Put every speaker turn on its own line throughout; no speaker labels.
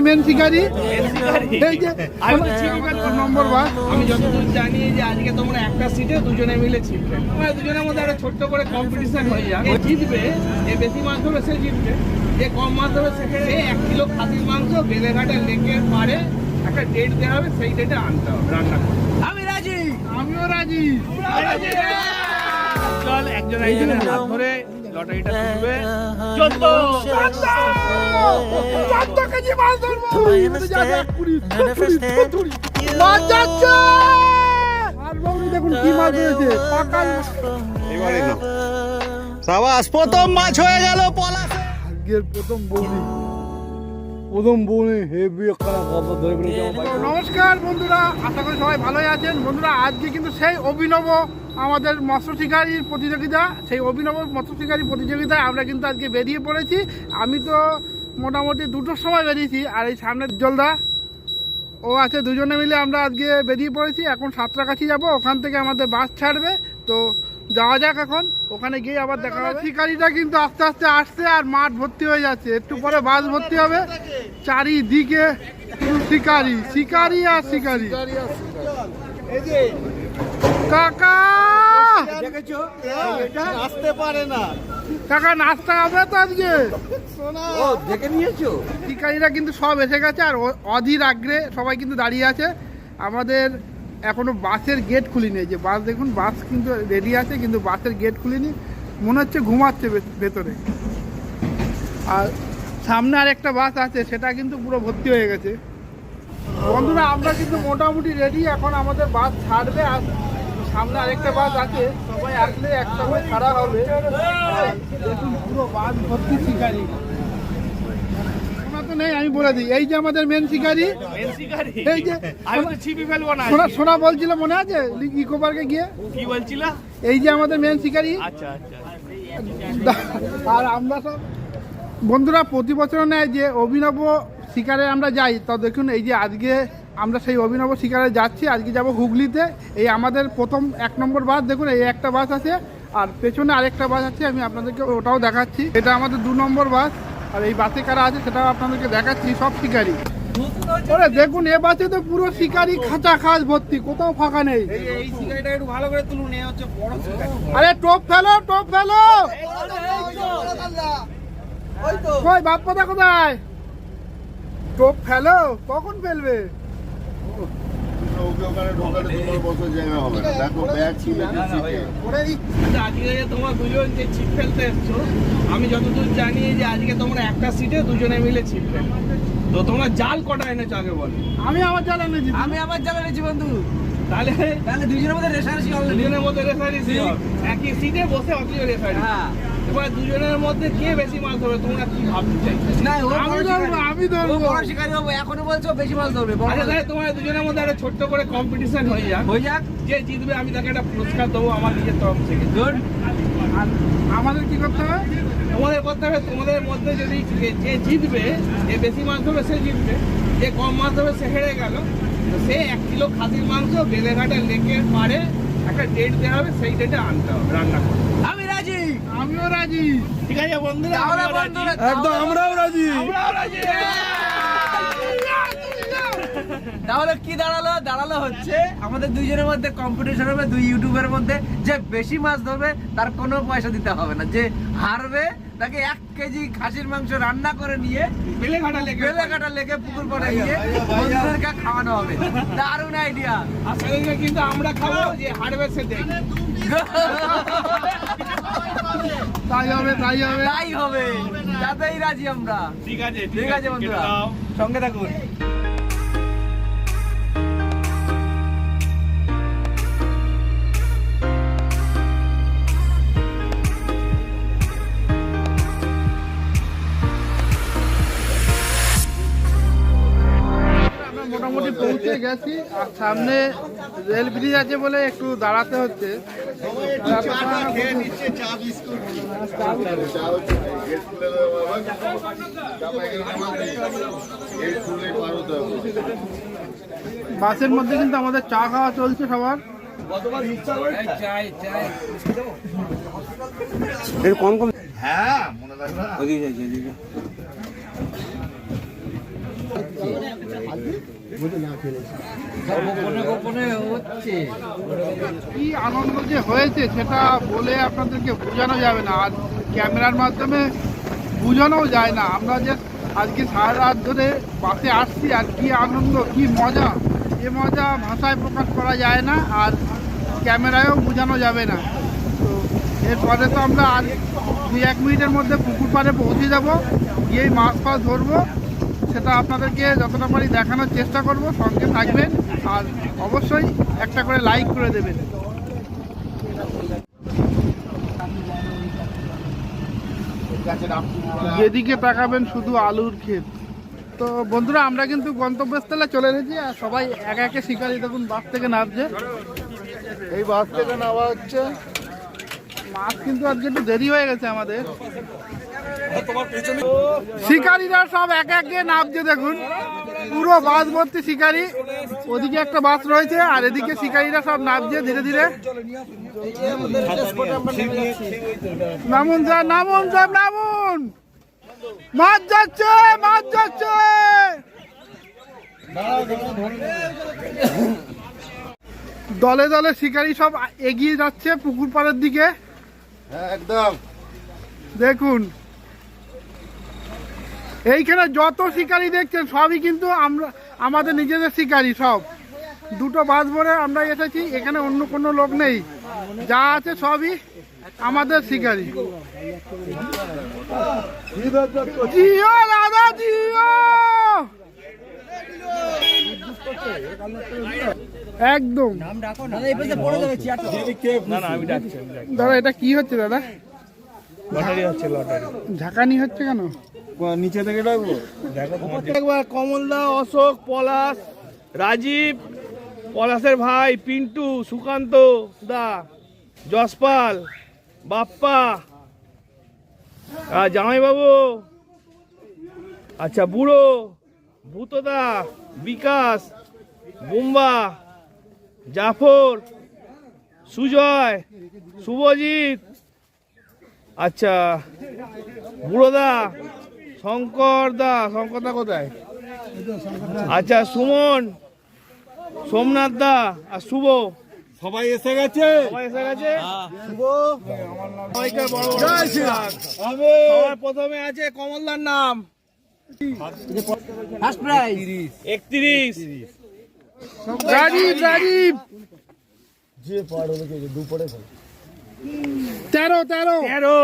Main শিকারি? এই যে। নম্বর বাস
আমি যতদূর জানি যে আজকে তোমরা একটা সিটে দুজনে মিলে ছিটবে তোমরা দুজনের মধ্যে একটা ছোট্ট করে কম্পিটিশন হয়ে যাক যে জিতবে যে বেশি সে জিতবে। যে কম সে এক কিলো খাসির মাংস বেলেঘাটে একটা ডেট দেওয়া হবে সেই ডেটে আনতে হবে রান্না করে আমি রাজি।
আমিও রাজি।
চল একজন একজনের হাত ধরে লটারিটা তুলবে চোদ্দ
চোদ্দ কেজি মাছ ধরবো কিন্তু যাবে এক কুড়ি, চুতুরি, চুতুরি। মাছ যাচ্ছে দেখুন কি মাছ ধরেছে পাকাল
এবারে না সাবাস প্রথম মাছ হয়ে গেল পলাশে
আজকের প্রথম বৌনি প্রথম বৌনি হেভি ধরে নমস্কার বন্ধুরা আশা করি সবাই ভালোই আছেন বন্ধুরা আজকে কিন্তু সেই অভিনব আমাদের মৎস্য শিকারীর প্রতিযোগিতা সেই অভিনব মৎস্য শিকারী প্রতিযোগিতায় আমরা কিন্তু আজকে বেরিয়ে পড়েছি। আমি তো মোটামুটি দুটোর সময় বেরিয়েছি আর এই সামনের জলদা ও আছে দুজনে মিলে আমরা আজকে বেরিয়ে পড়েছি। এখন সাঁতরাগাছি যাব ওখান থেকে আমাদের বাস ছাড়বে। তো যাওয়া যাক এখন ওখানে গিয়ে আবার দেখা হবে। শিকারিটা কিন্তু আস্তে আস্তে আসছে আর মাঠ ভর্তি হয়ে যাচ্ছে। একটু পরে বাস ভর্তি হবে। চারিদিকে শিকারি শিকারি আর শিকারি। কাকা!
আসতে পারে না।
কাকা নাস্তা হবে তো আজকে?
ও দেখে নিয়েছো?
শিকারীরা কিন্তু সব এসে গেছে আর অধীর আগ্রে সবাই কিন্তু দাঁড়িয়ে আছে। আমাদের এখনও বাসের গেট খুলিনি যে বাস দেখুন বাস কিন্তু রেডি আছে কিন্তু বাসের গেট খুলিনি। মনে হচ্ছে ঘুমাচ্ছে ভেতরে। আর সামনে আর একটা বাস আছে সেটা কিন্তু পুরো ভর্তি হয়ে গেছে। বন্ধুরা আমরা কিন্তু মোটামুটি রেডি এখন আমাদের বাস ছাড়বে আর সামনে আরেকটা বাস আছে। সবাই আসলে একসঙ্গে ছাড়া হবে। দেখুন পুরো বাস ভর্তি শিকারি। নেই আমি বলে দিই। এই যে আমাদের মেন শিকারি এই যে সোনা সোনা বলছিল মনে আছে? ইকো পার্কে গিয়ে?
কি বলছিল?
এই যে আমাদের মেন শিকারি।
আচ্ছা আচ্ছা।
আর আমরা সব বন্ধুরা প্রতি বছর নেয় যে অভিনব শিকারে আমরা যাই তো দেখুন এই যে আজকে আমরা সেই অভিনব শিকারে যাচ্ছি আজকে যাব হুগলিতে। এই আমাদের প্রথম এক নম্বর বাস দেখুন এই একটা বাস আছে আর পেছনে আরেকটা বাস আছে আমি আপনাদেরকে ওটাও দেখাচ্ছি। এটা আমাদের দু নম্বর বাস আর এই বাসে কারা আছে সেটাও আপনাদেরকে দেখাচ্ছি সব শিকারি। ওরে দেখুন এ বাসে তো পুরো শিকারি খাঁচা খাস ভর্তি কোথাও ফাঁকা নেই।
এই এই শিকারিটা একটু ভালো করে তুলুন এ হচ্ছে বড় শিকারি।
আরে টোপ ফেলো টোপ ফেলো। কই বাপ কথা কোথায়? টোপ ফেলো কখন ফেলবে?
ওকে ওখানে ঢোকালে তোমার বছর জায়গা হবে না দেখো ব্যাগ ছিল
আজকে যে তোমরা দুজন যে ছিপ ফেলতে আমি যতদূর জানি যে আজকে তোমরা একটা সিটে দুজনে মিলে ছিপ তো তোমরা জাল কটা এনেছো আগে বলো।
আমি আমার জাল এনেছি।
আমি আমার জায়গা নিয়েছি বন্ধু।
তাহলে
তাহলে দুজনের মধ্যে অলরেডি
দুজনের মধ্যে রেফারি একই সিটে বসে অতি রেফারি
হ্যাঁ।
এবার দুজনের মধ্যে কে বেশি মাছ ধরবে তোমরা কি ভাবতে
না
আমি ধরবো, আমি ধরবো।
বড় শিকারি এখনও বলছো বেশি মাছ ধরবে
আচ্ছা তাহলে তোমার দুজনের মধ্যে একটা ছোট্ট করে কম্পিটিশন হয়ে যাক।
হয়ে যাক।
যে জিতবে আমি তাকে একটা পুরস্কার দেবো আমার নিজের তরফ থেকে।
গুড
আমাদের কি করতে হবে?
তোমাদের করতে হবে তোমাদের মধ্যে যদি যে- জিতবে যে বেশি মাছ ধরবে সে জিতবে। যে কম মাছ ধরবে সে হেরে গেল। সে এক কিলো খাসির মাংস বেলেঘাটে লেকের পাড়ে একটা ডেট দেওয়া হবে সেই ডেটে আনতে হবে রান্না করে
আমি রাজি।
আমিও রাজি।
ঠিক আছে বন্ধুরা
একদম আমরাও রাজি।
আমরাও রাজি।
তাহলে কি দাঁড়াল? দাঁড়াল হচ্ছে আমাদের দুইজনের মধ্যে কম্পিটিশন হবে দুই ইউটিউবের মধ্যে। যে বেশি মাছ ধরবে তার কোনো পয়সা দিতে হবে না। যে হারবে তাকে এক কেজি খাসির মাংস রান্না করে নিয়ে
বেলেঘাটা লেকের
বেলে কাটা লেগে পুকুর পরে গিয়ে বন্ধুদেরকে খাওয়ানো হবে। দারুণ আইডিয়া
সেদিনকে কিন্তু আমরা খাব যে হারবে সে দেখবে
তাই হবে তাই হবে।
তাই হবে। তাতেই রাজি আমরা।
ঠিক আছে
ঠিক আছে বন্ধুরা। সঙ্গে থাকুন।
পৌঁছে গেছি আর সামনে রেল ব্রিজ আছে বলে একটু দাঁড়াতে হচ্ছে। বাসের মধ্যে কিন্তু আমাদের চা খাওয়া চলছে সবার।
হ্যাঁ মনে থাকবে না
গোপনে গোপনে হচ্ছে
কি আনন্দ যে হয়েছে সেটা বলে আপনাদেরকে বোঝানো যাবে না। আর ক্যামেরার মাধ্যমে বোঝানোও যায় না। আমরা যে আজকে সারা রাত ধরে বাসে আসছি আর কি আনন্দ কি মজা। এ মজা ভাষায় প্রকাশ করা যায় না আর ক্যামেরায়ও বোঝানো যাবে না। তো এরপরে তো আমরা আর দুই এক মিনিটের মধ্যে পুকুর পাড়ে পৌঁছে যাব। গিয়েই মাছ ফাছ ধরবো। সেটা আপনাদেরকে যতটা পারি দেখানোর চেষ্টা করব, সঙ্গে থাকবেন আর অবশ্যই একটা করে লাইক করে দেবেন। যেদিকে তাকাবেন শুধু আলুর ক্ষেত। তো বন্ধুরা, আমরা কিন্তু গন্তব্যস্থলে চলে এসেছি আর সবাই এক একে শিকারি দেখুন, বাস থেকে নামছে।
এই বাস থেকে নেওয়া হচ্ছে।
মাছ কিন্তু আজকে একটু দেরি হয়ে গেছে আমাদের। শিকারীরা সব এক এক গিয়ে নামছে দেখুন। পুরো বাস ভর্তি শিকারি। ওদিকে একটা বাস রয়েছে আর এদিকে শিকারীরা সব নামছে ধীরে ধীরে। নামুন স্যার নামুন স্যার নামুন। মাছ যাচ্ছে মাছ যাচ্ছে। দলে দলে শিকারী সব এগিয়ে যাচ্ছে পুকুর পাড়ের দিকে।
হ্যাঁ একদম।
দেখুন। এইখানে যত শিকারি দেখছেন সবই কিন্তু আমরা আমাদের নিজেদের শিকারি সব। দুটো বাস ভরে আমরা এসেছি এখানে অন্য কোনো লোক নেই। যা আছে সবই আমাদের শিকারি। জিও দাদা জিও! একদম। দাদা এটা কি হচ্ছে দাদা?
লটারি হচ্ছে লটারি।
ঝাঁকানি হচ্ছে কেন?
নিচে থেকে ডাকবো একবার কমলদা অশোক পলাশ রাজীব পলাশের ভাই পিন্টু সুকান্ত দা যশপাল বাপ্পা আর জামাইবাবু আচ্ছা বুড়ো ভূতদা বিকাশ বুম্বা জাফর সুজয় শুভজিৎ আচ্ছা বুড়োদা শঙ্কর দা শঙ্কর দা কোথায়? আচ্ছা সুমন সোমনাথ দা আর শুভ।
সবাই এসে গেছে?
সবাই এসে গেছে। সবার প্রথমে আছে কমলদার নাম। একত্রিশ।
রাজীব রাজীব। তেরো তেরো।
তেরো।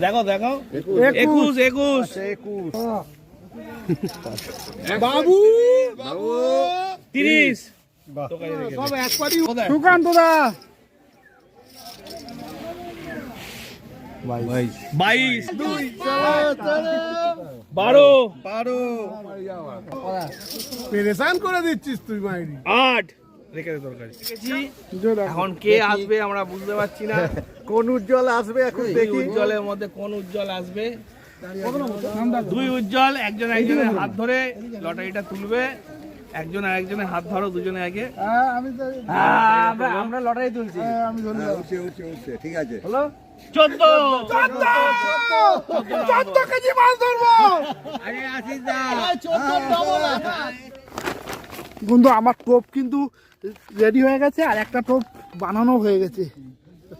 দেখো দেখো। একুশ। একুশ
বাবু!
তিরিশ।
সুকান্ত দা।
বাইশ। বারো।
পেরেশান করে দিচ্ছিস তুই মাইরি।
আট। রেখে দে এখন কে আসবে আমরা বুঝতে পারছি না।
কোন উজ্জ্বল আসবে এখন
দুই উজ্জ্বলের মধ্যে কোন উজ্জ্বল আসবে? দুই উজ্জ্বল একজন একজনের হাত ধরে লটারিটা তুলবে। একজন আর একজনের হাত ধরো দুজনে আগে।
হ্যাঁ,
আমরা আমরা লটারি তুলছি।
হ্যাঁ,
ঠিক আছে।
হলো
চোদ্দ!
চোদ্দ! কেজি মাছ ধরবো! বন্ধু আমার টোপ কিন্তু রেডি হয়ে গেছে আর একটা টোপ বানানো হয়ে গেছে।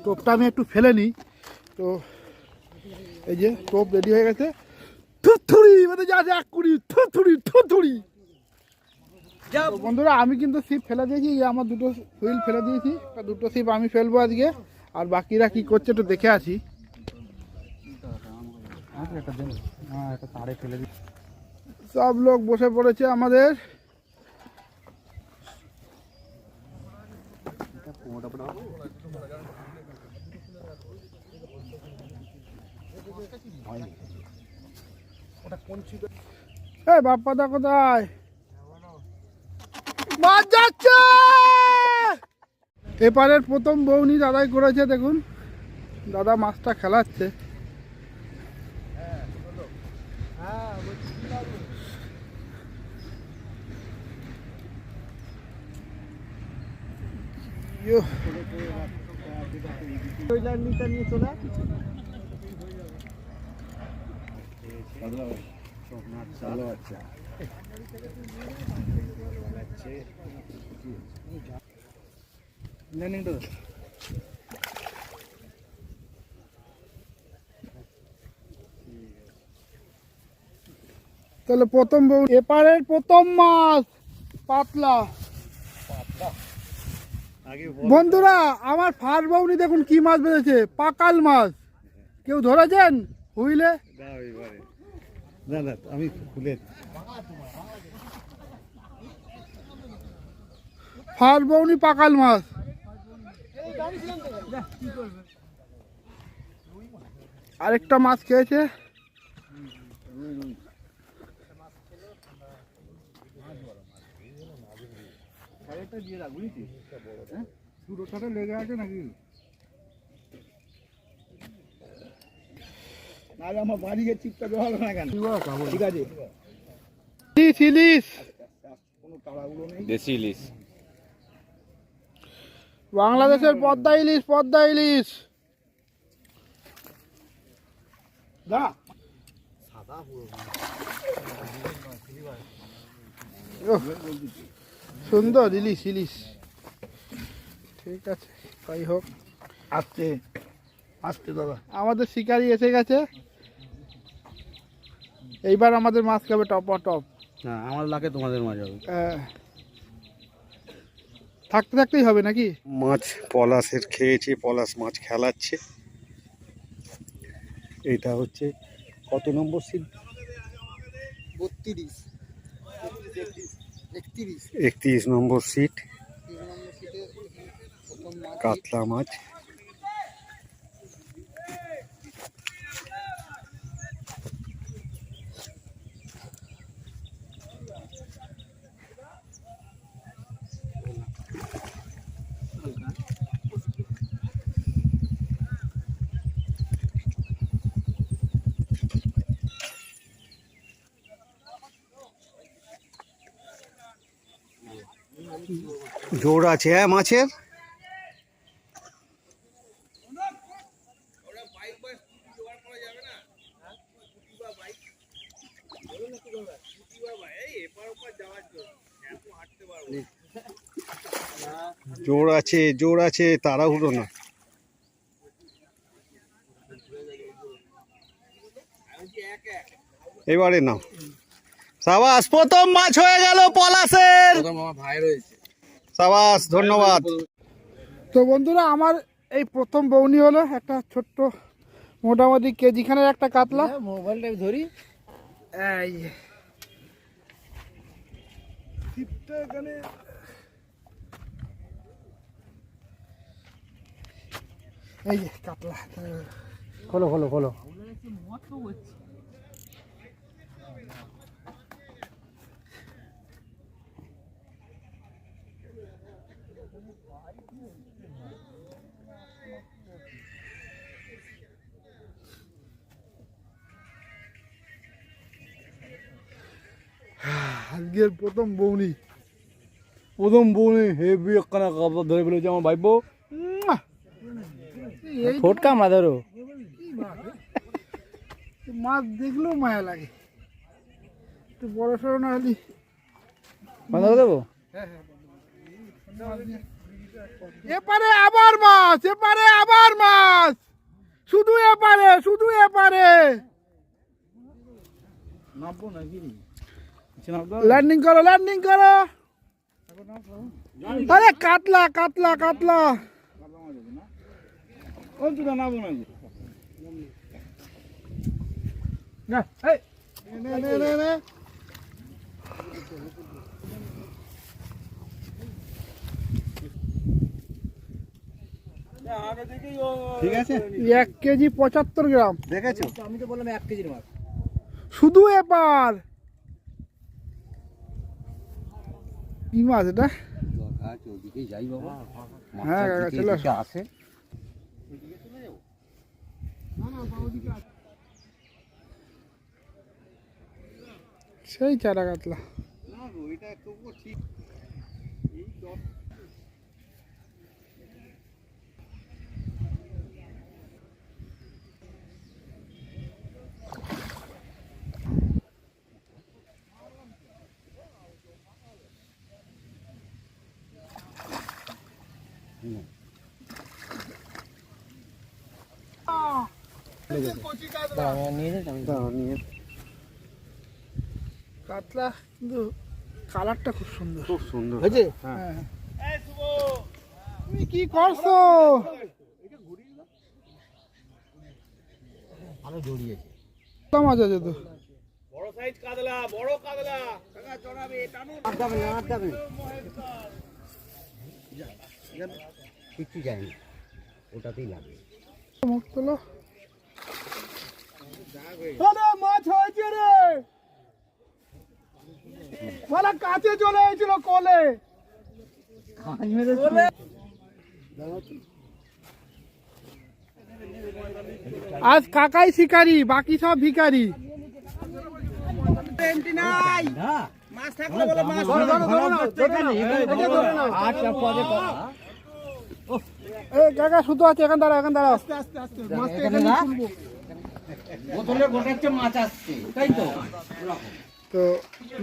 টোপটা আমি একটু ফেলে নিই। তো এই যে টোপ রেডি হয়ে গেছে। থুথুড়ি মানে যা আছে এক কুড়ি থুথুড়ি থুথুড়ি। বন্ধুরা আমি কিন্তু সিপ ফেলে দিয়েছি এই যে আমার দুটো হুইল ফেলে দিয়েছি। দুটো সিপ আমি ফেলব আজকে। আর বাকিরা কি করছে একটু দেখে আছি সব লোক বসে পড়েছে আমাদের। এই বাপ্পাদা কোথায় মাছ যাচ্ছে! এপারের প্রথম বৌনি দাদাই করেছে দেখুন। দাদা মাছটা খেলাচ্ছে। তাহলে প্রথম এপারের প্রথম মাছ পাতলা। বন্ধুরা আমার ফার্স্ট বউনি দেখুন কি মাছ বেঁধেছে পাকাল মাছ। কেউ ধরেছেন? হুইলে?
না না আমি খুলে
ফার্স্ট বউনি পাকাল মাছ। আরেকটা মাছ খেয়েছে। দুটোটাতে লেগে আছে নাকি?
নাহলে আমার বাড়ি গিয়ে চিপটা দেওয়া হলো না কেন? ঠিক আছে।
ইলিশ ইলিশ।
কোনো নেই।
দেশি ইলিশ।
বাংলাদেশের পদ্মা ইলিশ পদ্মা ইলিশ।
না
ওহ, সুন্দর ইলিশ ইলিশ। ঠিক আছে তাই হোক।
আসতে আসতে দাদা।
আমাদের শিকারি এসে গেছে। এইবার আমাদের মাছ খাবে টপ টপ।
না আমার লাগে তোমাদের মাঝে হবে।
থাকতে থাকতেই হবে নাকি?
মাছ পলাশের খেয়েছে পলাশ মাছ খেলাচ্ছে। এটা হচ্ছে কত নম্বর সিট
বত্রিশ। একত্রিশ।
Number seat. কাতলা মাছ জোর আছে হ্যাঁ মাছের? জোর আছে জোর আছে, তাড়াহুড়ো না। এবারে নাও। সাবাস, প্রথম মাছ হয়ে গেল পলাশের।
ভাই রয়েছে।
সাবাস ধন্যবাদ।
তো বন্ধুরা আমার এই প্রথম বৌনি হলো একটা ছোট্ট মোটামুটি কেজিখানের একটা কাতলা।
মোবাইলটা ধরি।
এখানে। এই কাতলা।
খোলো খোলো খোলো।
আজকের প্রথম বৌনি। প্রথম বৌনি হেভি একখানা কাপড় ধরে ফেলেছে আমার ভাইপো।
ঠোঁট কামড়া ধরো।
মাছ দেখলেও মায়া লাগে। একটু বড় সড়ো না হলি
বন্ধ করে দেবো।
এপারে আবার মাছ এপারে আবার মাছ। শুধু এপারে শুধু এপারে। ল্যান্ডিং করো ল্যান্ডিং করো। আরে কাতলা কাতলা কাতলা। না, এই, নে, নে, নে, নে।
ঠিক আছে?
এক কেজি পঁচাত্তর গ্রাম।
দেখেছ?
আমি তো বললাম এক কেজির মাছ।
শুধু এপার কি মাছ এটা?
যাই বাবা
হ্যাঁ চলে আসো। সেই চারা কাতলা। কাতলা কিন্তু কালারটা খুব সুন্দর
খুব সুন্দর
হয়েছে
হ্যাঁ তুমি কি করছ
আরও জড়িয়েছে
কাতলা
কিচ্ছু যায়নি ওটাতেই লাগে
মুখ তোলো আরে মাছ হয়েছে রে। বলা কাছে চলে এসেছিল কলে। আজ কাকাই শিকারি বাকি সব ভিখারি। এ কাকা শুধু আছে এখান দাঁড়া এখান দাঁড়া আস্তে আস্তে আস্তে। মাছটা এখানে তুলবো
গোটাচ্ছে, মাছ তো?
তো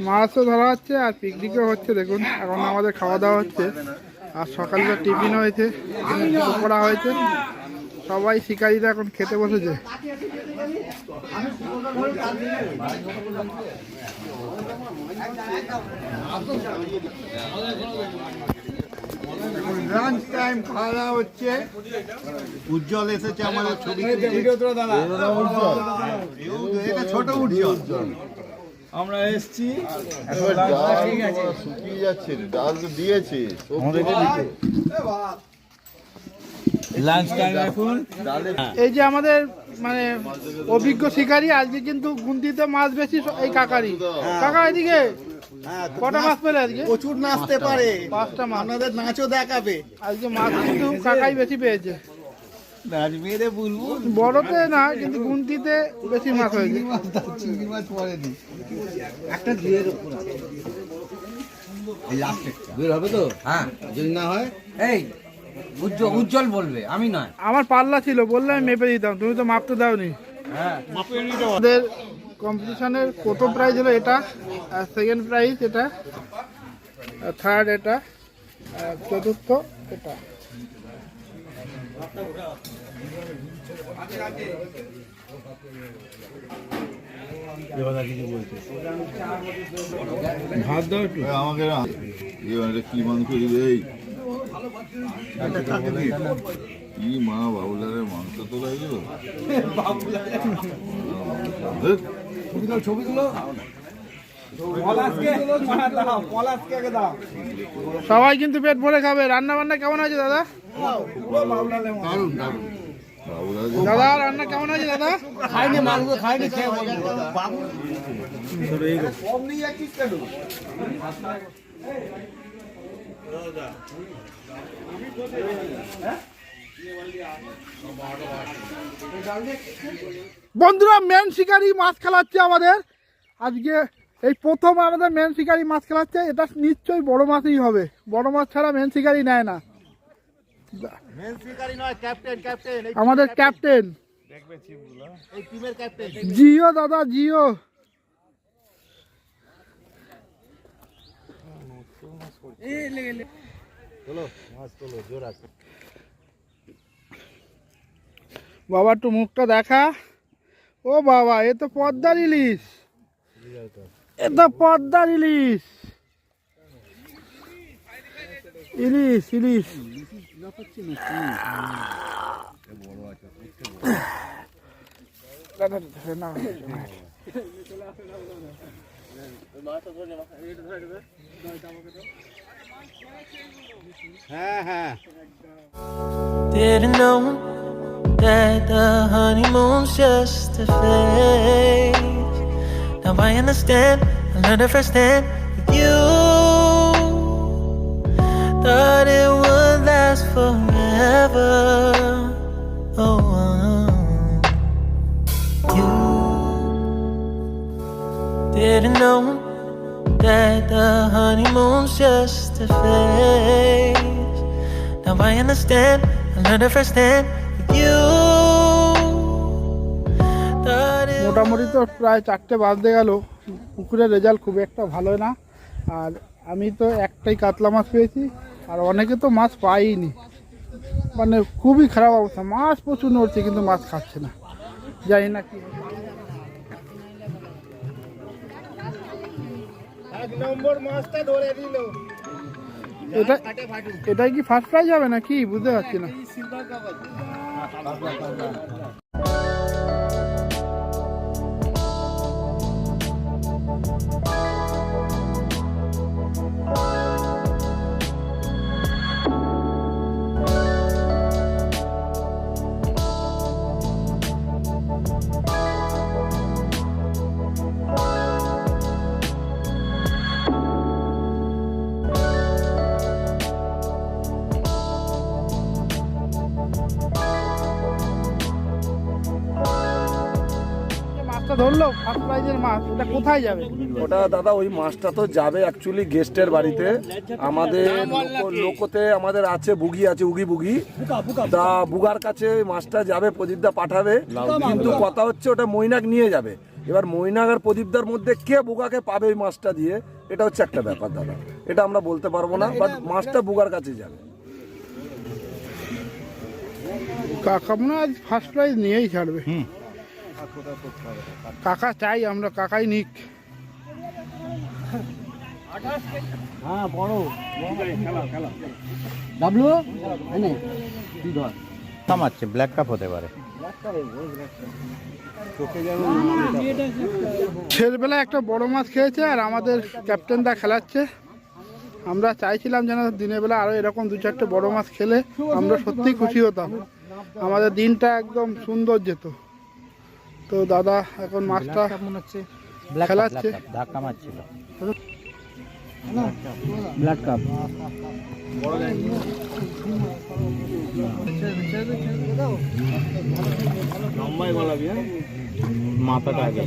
মাছও ধরা হচ্ছে আর পিকনিকও হচ্ছে, দেখুন, এখন আমাদের খাওয়া দাওয়া হচ্ছে। আর সকালবেলা টিফিন হয়েছে পকোড়া হয়েছে। সবাই শিকারিরা এখন খেতে বসেছে।
লাঞ্চ টাইম খাওয়া দাওয়া হচ্ছে। উজ্জ্বল এসেছে আমাদের ছবি এটা ছোট উজ্জ্বল।
আমরা এসছি।
শুকিয়ে যাচ্ছে ডাল তো দিয়েছে।
লাঞ্চ টাইম এখন।
এই যে আমাদের মানে অভিজ্ঞ শিকারী আজকে কিন্তু গুনতিতে মাছ বেশি এই কাকারি কাকা এদিকে। কটা মাছ পেলে আজকে?
প্রচুর নাচতে পারে।
পাঁচটা মাছ
আপনাদের নাচও দেখাবে।
আজকে মাছ কিন্তু কাকাই বেশি পেয়েছে। বড়তে না কিন্তু গুনতিতে বেশি মাছ হয়েছে
চিংড়ি মাছ পড়েনি একটা দুয়ের উপর এই লাস্ট বের হবে তো? হ্যাঁ। যদি না হয়?
এই উজ্জ্বল উজ্জ্বল বলবে আমি নয়।
আমার পাল্লা ছিল বললে আমি মেপে দিতাম। তুমি তো মাপতে দাওনি। আমাদের কম্পিটিশনের প্রথম প্রাইজ হলো এটা আর সেকেন্ড প্রাইজ এটা থার্ড এটা আর চতুর্থ এটা।
ভাত দাও একটু।
আমাকে না এবারে কি মাংস এই। কি? মা বাবুলারের মাংস তো লাগল
সবাই কিন্তু পেট ভরে খাবে। রান্না বান্না কেমন আছে দাদা? দাদা রান্না কেমন আছে দাদা?
খাইনি মাংস খাইনি খেয়ে
বন্ধুরা মেন শিকারি মাছ খেলাচ্ছে আমাদের। আজকে এই প্রথম আমাদের মেন শিকারি মাছ খেলাচ্ছে এটা নিশ্চয়ই বড় মাছই হবে। বড় মাছ ছাড়া মেন শিকারি নেয় না।
মেন শিকারি নয় ক্যাপ্টেন ক্যাপ্টেন এই
আমাদের ক্যাপ্টেন
এই টিমের ক্যাপ্টেন
জিও দাদা জিও বাবা, একটু মুখটা দেখা। ও বাবা, এ তো পদ্মার ইলিশ। এ তো পদ্মার ইলিশ। ইলিশ ইলিশ।
হ্যাঁ হ্যাঁ
that the honeymoon's just a phase. Now I understand, I learned it firsthand with you. Thought it would last forever. Oh, uh, you didn't know that the honeymoon's just a phase. Now I understand, I learned it firsthand
মোটামুটি তো প্রায় চারটে বাজতে গেল। পুকুরের result খুব একটা ভালো না। আর আমি তো একটাই কাতলা মাছ পেয়েছি আর অনেকে তো মাছ পাইনি মানে খুবই খারাপ অবস্থা। মাছ প্রচুর নড়ছে কিন্তু মাছ খাচ্ছে না। জানি না কি এটা এটাই কি ফার্স্ট প্রাইজ হবে নাকি? বুঝতে পারছি না। মাছটা ধরলো ফার্স্ট প্রাইজের মাছ এটা কোথায় যাবে?
ওটা দাদা ওই মাছটা তো যাবে অ্যাকচুয়ালি গেস্টের বাড়িতে। আমাদের লোক- লোকতে আমাদের আছে বুগি আছে উগি বুগি। তা বুগার কাছে ওই মাছটা যাবে প্রদীপদা পাঠাবে। কিন্তু কথা হচ্ছে ওটা মৈনাক নিয়ে যাবে। এবার মৈনাক আর প্রদীপদার মধ্যে কে বুগাকে পাবে ওই মাছটা দিয়ে এটা হচ্ছে একটা ব্যাপার দাদা। এটা আমরা বলতে পারব না বাট মাছটা বুগার কাছে যাবে।
কাকা মনে হয় আজ ফার্স্ট প্রাইজ নিয়েই ছাড়বে। কাকা চাই আমরা কাকাই নিক।
থামাচ্ছে ব্ল্যাক কাপ হতে পারে।
ছেলেবেলায় একটা বড় মাছ খেয়েছে আর আমাদের ক্যাপ্টেনটা খেলাচ্ছে। আমরা চাইছিলাম যেন দিনের বেলা আরও এরকম দু চারটে বড় মাছ খেলে আমরা সত্যিই খুশি হতাম। আমাদের দিনটা একদম সুন্দর যেত। তো দাদা এখন মাছটা
মনে হচ্ছে।
খেলাচ্ছে।
ধাক্কা মারছিল। ব্ল্যাক কাপ মাথাটা আগে।